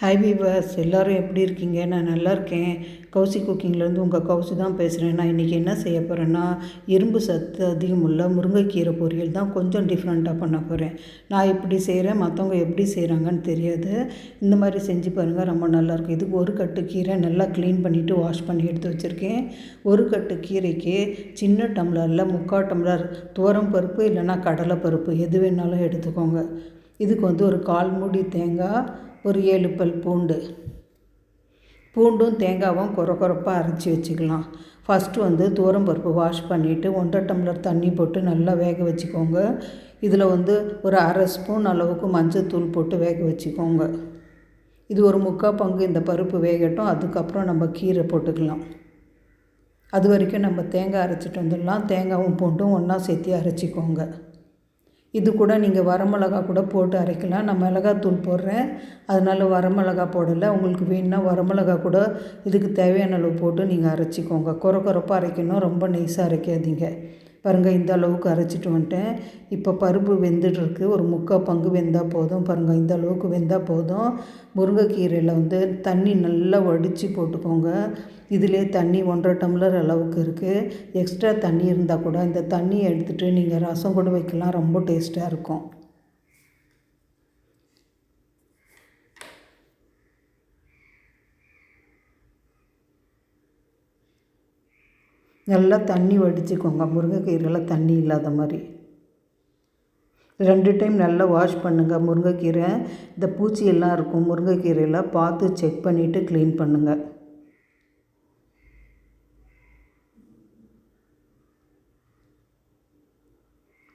Hi viewers எல்லோரும் எப்படி இருக்கீங்க? நான் நல்லா இருக்கேன். கவுசி குக்கிங்லேருந்து உங்கள் கவுசி தான் பேசுகிறேன் நான் இன்றைக்கி என்ன செய்ய போகிறேன்னா இரும்பு சத்து அதிகமுள்ள முருங்கைக்கீரை பொரியல் தான் கொஞ்சம் டிஃப்ரெண்ட்டாக பண்ண போகிறேன் நான் இப்படி செய்கிறேன் மற்றவங்க எப்படி செய்கிறாங்கன்னு தெரியாது. இந்த மாதிரி செஞ்சு பாருங்கள் ரொம்ப நல்லாயிருக்கும் இதுக்கு ஒரு கட்டு கீரை நல்லா க்ளீன் பண்ணிவிட்டு வாஷ் பண்ணி எடுத்து வச்சுருக்கேன். ஒரு கட்டு கீரைக்கு சின்ன டம்ளரில் முக்கால் டம்ளர் துவரம் பருப்பு இல்லைன்னா கடலை பருப்பு எது வேணாலும் எடுத்துக்கோங்க. இதுக்கு வந்து ஒரு கால் மூடி தேங்காய் ஒரு ஏழு பல் பூண்டு. பூண்டும் தேங்காவும் குறை குறைப்பாக அரைச்சி வச்சுக்கலாம். ஃபஸ்ட்டு வந்து பருப்பு வாஷ் பண்ணிவிட்டு ஒன்றரை டம்ளர் தண்ணி போட்டு நல்லா வேக வச்சுக்கோங்க. இதில் வந்து ஒரு அரை ஸ்பூன் அளவுக்கு மஞ்சள் தூள் போட்டு வேக வச்சுக்கோங்க. இது ஒரு முக்கால் பங்கு இந்த பருப்பு வேகட்டும். அதுக்கப்புறம் நம்ம கீரை போட்டுக்கலாம். அது வரைக்கும் நம்ம தேங்காய் அரைச்சிட்டு வந்துடலாம். தேங்காயும் பூண்டும் ஒன்றா சேர்த்து அரைச்சிக்கோங்க. இது கூட நீங்கள் வரமிளகா கூட போட்டு அரைக்கலாம். நான் மிளகாத்தூள் போடுறேன். அதனால் வரமிளகா போடலை. உங்களுக்கு வேணுன்னா வரமிளகா கூட இதுக்கு தேவையான அளவு போட்டு நீங்கள் அரைச்சிக்கோங்க. குறை குறைப்பாக அரைக்கணும். ரொம்ப நைஸாக அரைக்காதீங்க. பாருங்கள் இந்த அளவுக்கு அரைச்சிட்டு வந்துட்டேன். இப்போ பருப்பு வெந்துட்டுருக்கு. ஒரு முக்கால் பங்கு வெந்தால் போதும். பாருங்கள் இந்த அளவுக்கு வெந்தால் போதும். முருங்கைக்கீரையில் வந்து தண்ணி நல்லா வடித்து போட்டுக்கோங்க. இதிலே தண்ணி ஒன்றரை டம்ளர் அளவுக்கு இருக்குது எக்ஸ்ட்ரா தண்ணி இருந்தால் கூட இந்த தண்ணியை எடுத்துகிட்டு நீங்கள் ரசம் கூட வைக்கலாம். ரொம்ப டேஸ்ட்டாக இருக்கும். நல்லா தண்ணி வடிச்சுக்கோங்க. முருங்கைக்கீரையில் தண்ணி இல்லாத மாதிரி. ரெண்டு டைம் நல்லா வாஷ் பண்ணுங்கள் முருங்கைக்கீரை இந்த பூச்சியெல்லாம் இருக்கும். முருங்கைக்கீரையில் பார்த்து செக் பண்ணிவிட்டு க்ளீன் பண்ணுங்கள்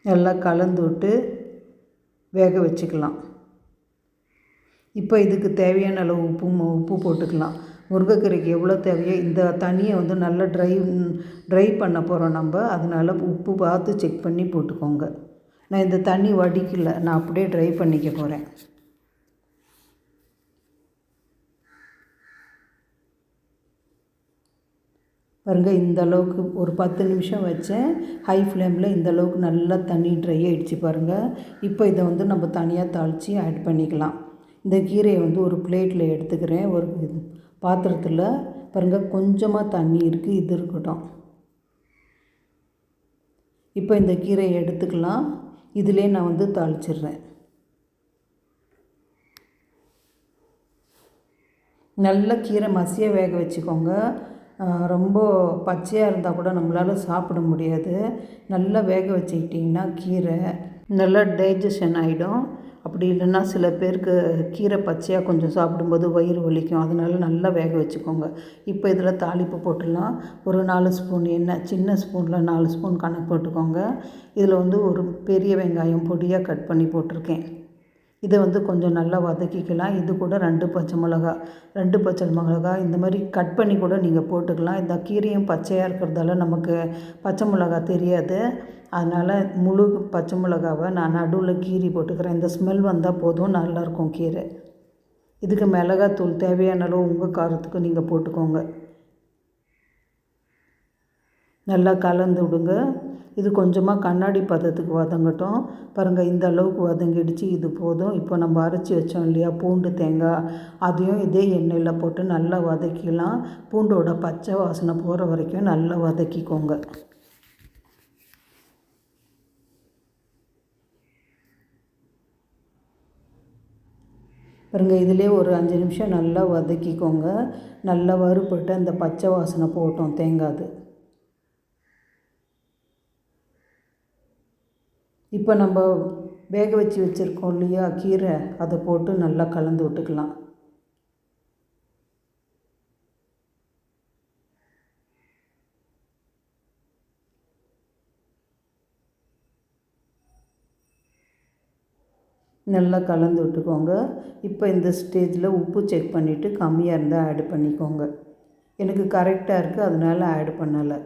நல்லா கலந்து விட்டு வேக வச்சுக்கலாம். இப்போ இதுக்கு தேவையான அளவு உப்பு உப்பு போட்டுக்கலாம். முருங்கைக்கீரைக்கு எவ்வளோ தேவையோ இந்த தண்ணியை வந்து நல்லா ட்ரை ட்ரை பண்ண போகிறோம் நம்ம. அதனால் உப்பு பார்த்து செக் பண்ணி போட்டுக்கோங்க. நான் இந்த தண்ணி வடிக்கல. நான் அப்படியே ட்ரை பண்ணிக்க போகிறேன் பாருங்கள் இந்த அளவுக்கு ஒரு பத்து நிமிஷம் வச்சேன். ஹை ஃப்ளேமில் இந்த அளவுக்கு நல்லா தண்ணி ட்ரை ஆகிடுச்சு பாருங்கள் இப்போ இதை வந்து நம்ம தனியாக தாளித்து ஆட் பண்ணிக்கலாம். இந்த கீரையை வந்து ஒரு பிளேட்டில் எடுத்துக்கிறேன். ஒரு பாத்திரத்தில் பாருங்கள் கொஞ்சமாக தண்ணி இருக்குது இது இருக்கட்டும். இப்போ இந்த கீரையை எடுத்துக்கலாம். இதிலே நான் வந்து தாளிச்சிடுறேன். நல்ல கீரை மசியாக வேக வச்சுக்கோங்க. ரொம்ப பச்சையாக இருந்தால் கூட நம்மளால் சாப்பிட முடியாது. நல்லா வேக வச்சுக்கிட்டிங்கன்னா கீரை நல்லா டைஜஷன் ஆகிடும் அப்படி இல்லைன்னா சில பேருக்கு கீரை பச்சையாக கொஞ்சம் சாப்பிடும்போது வயிறு வலிக்கும். அதனால் நல்லா வேக வச்சுக்கோங்க. இப்போ இதில் தாளிப்பு போட்டுடலாம். ஒரு நாலு ஸ்பூன் எண்ணெய் சின்ன ஸ்பூனில் நாலு ஸ்பூன் கணக்கு போட்டுக்கோங்க. இதில் வந்து ஒரு பெரிய வெங்காயம் பொடியாக கட் பண்ணி போட்டிருக்கேன். இதை வந்து கொஞ்சம் நல்லா வதக்கிக்கலாம். இது கூட ரெண்டு பச்சை மிளகா ரெண்டு பச்சை மிளகா இந்த மாதிரி கட் பண்ணி கூட நீங்கள் போட்டுக்கலாம். இந்த கீரையும் பச்சையாக இருக்கிறதால நமக்கு பச்சை மிளகா தெரியாது. அதனால் முழு பச்சை மிளகாவை நான் நடுவில் கீரி போட்டுக்கிறேன். இந்த ஸ்மெல் வந்தால் போதும் நல்லாயிருக்கும் கீரை. இதுக்கு மிளகாத்தூள் தேவையான அளவு உங்கள் காரத்துக்கு நீங்கள் போட்டுக்கோங்க. நல்லா கலந்து விடுங்க. இது கொஞ்சமாக கண்ணாடி பதத்துக்கு வதங்கட்டும். பாருங்கள் இந்த அளவுக்கு வதங்கிடுச்சு இது போதும். இப்போ நம்ம அரைச்சி வச்சோம் இல்லையா பூண்டு தேங்காய் அதையும் இதே எண்ணெயில் போட்டு நல்லா வதக்கிலாம் பூண்டோட பச்சை வாசனை போகிற வரைக்கும் நல்லா வதக்கிக்கோங்க. பாருங்கள் இதிலே ஒரு அஞ்சு நிமிஷம் நல்லா வதக்கிக்கோங்க. நல்லா வறுபட்டு அந்த பச்சை வாசனை போட்டோம் தேங்காது. இப்போ நம்ம வேக வச்சு வச்சுருக்கோம் இல்லையா கீரை அதை போட்டு நல்லா கலந்து விட்டுக்கலாம். நல்லா கலந்து விட்டுக்கோங்க. இப்போ இந்த ஸ்டேஜில் உப்பு செக் பண்ணிவிட்டு கம்மியாக இருந்தால் ஆட் பண்ணிக்கோங்க. எனக்கு கரெக்டாக இருக்குது அதனால் ஆட் பண்ணலை.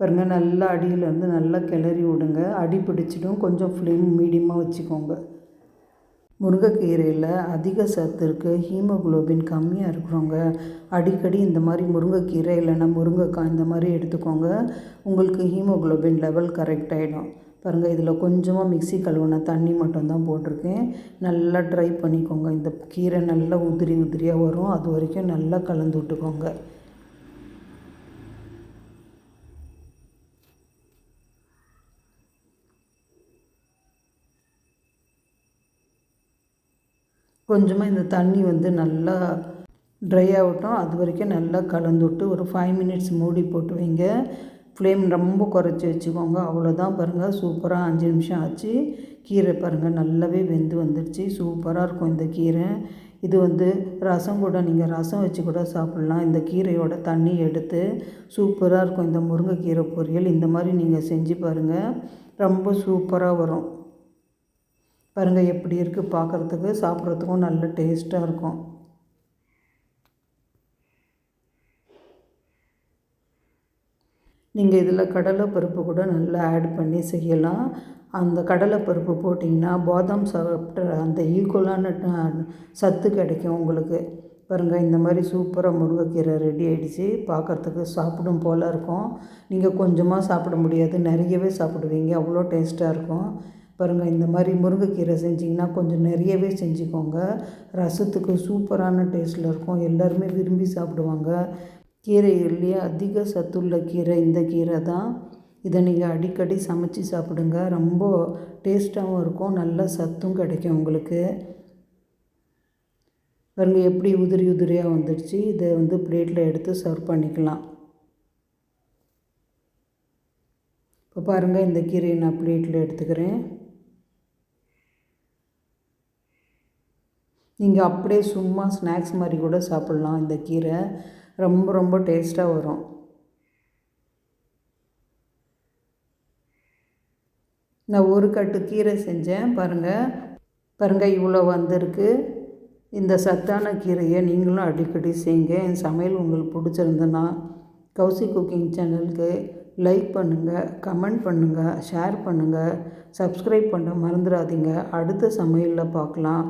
பாருங்கள் நல்லா அடியில் வந்து நல்லா கிளறி விடுங்க. அடி பிடிச்சிடும் கொஞ்சம் ஃப்ளேம் மீடியமாக வச்சுக்கோங்க. முருங்கைக்கீரையில் அதிக சத்து இருக்குது ஹீமோகுளோபின் கம்மியாக இருக்கிறவங்க அடிக்கடி இந்த மாதிரி முருங்கைக்கீரை இல்லைன்னா முருங்கைக்காய் இந்த மாதிரி எடுத்துக்கோங்க. உங்களுக்கு ஹீமோகுளோபின் லெவல் கரெக்ட் ஆகிடும் பாருங்கள் இதில் கொஞ்சமாக மிக்சி கழுவுன தண்ணி மட்டும்தான் போட்டிருக்கேன். நல்லா ட்ரை பண்ணிக்கோங்க. இந்த கீரை நல்லா உதிரி உதிரியாக வரும். அது வரைக்கும் நல்லா கலந்து விட்டுக்கோங்க. கொஞ்சமாக இந்த தண்ணி வந்து நல்லா ட்ரை ஆகட்டும். அது வரைக்கும் நல்லா கலந்து விட்டு ஒரு ஃபைவ் மினிட்ஸ் மூடி போட்டு வைங்க. ஃப்ளேம் ரொம்ப குறைச்சி வச்சுக்கோங்க. அவ்வளோதான் பாருங்கள் சூப்பராக அஞ்சு நிமிஷம் ஆச்சு. கீரை பாருங்கள் நல்லாவே வெந்து வந்துடுச்சு சூப்பராக இருக்கும் இந்த கீரை. இது வந்து ரசம் கூட நீங்கள் ரசம் வச்சு கூட சாப்பிட்லாம். இந்த கீரையோட தண்ணி எடுத்து சூப்பராக இருக்கும். இந்த முருங்கைக்கீரை பொரியல் இந்த மாதிரி நீங்கள் செஞ்சு பாருங்கள் ரொம்ப சூப்பராக வரும். பாருங்கள் எப்படி இருக்குது பார்க்குறதுக்கு சாப்பிட்றதுக்கும் நல்ல டேஸ்ட்டாக இருக்கும். நீங்கள் இதில் கடலைப்பருப்பு கூட நல்லா ஆட் பண்ணி செய்யலாம். அந்த கடலைப்பருப்பு போட்டிங்கன்னா பாதாம் சாப்பிட்ற அந்த ஈக்குவலான சத்து கிடைக்கும் உங்களுக்கு. பாருங்கள் இந்த மாதிரி சூப்பராக முருங்கைக்கீரை ரெடி ஆகிடுச்சு பார்க்குறதுக்கு சாப்பிடும் போல் இருக்கும். நீங்கள் கொஞ்சமாக சாப்பிட முடியாது. நிறையவே சாப்பிடுவீங்க. அவ்வளோ டேஸ்ட்டாக இருக்கும். பாருங்கள் இந்த மாதிரி முருங்கைக்கீரை செஞ்சிங்கன்னா கொஞ்சம் நிறையவே செஞ்சுக்கோங்க. ரசத்துக்கு சூப்பரான டேஸ்ட்டில் இருக்கும். எல்லாருமே விரும்பி சாப்பிடுவாங்க. கீரைகள்லேயே அதிக சத்துள்ள கீரை இந்த கீரை தான். இதை நீங்கள் அடிக்கடி சமைச்சு சாப்பிடுங்க. ரொம்ப டேஸ்ட்டாகவும் இருக்கும். நல்ல சத்தும் கிடைக்கும் உங்களுக்கு. பாருங்கள் எப்படி உதிரி உதிரியாக வந்துடுச்சு. இதை வந்து பிளேட்டில் எடுத்து சர்வ் பண்ணிக்கலாம். இப்போ பாருங்கள் இந்த கீரையை நான் பிளேட்டில் எடுத்துக்கிறேன். நீங்கள் அப்படியே சும்மா ஸ்நாக்ஸ் மாதிரி கூட சாப்பிட்லாம். இந்த கீரை ரொம்ப ரொம்ப டேஸ்ட்டாக வரும். நான் ஒரு கட்டு கீரை செஞ்சேன். பாருங்கள் பாருங்கள் இவ்வளோ வந்திருக்கு. இந்த சத்தான கீரையை நீங்களும் அடிக்கடி செய்யுங்க. என் சமையல் உங்களுக்கு பிடிச்சிருந்தனா கௌசி குக்கிங் சேனலுக்கு லைக் பண்ணுங்கள் கமெண்ட் பண்ணுங்கள் ஷேர் பண்ணுங்கள் சப்ஸ்கிரைப் பண்ண மறந்துடாதீங்க. அடுத்த சமையலில் பார்க்கலாம்.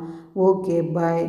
Okay bye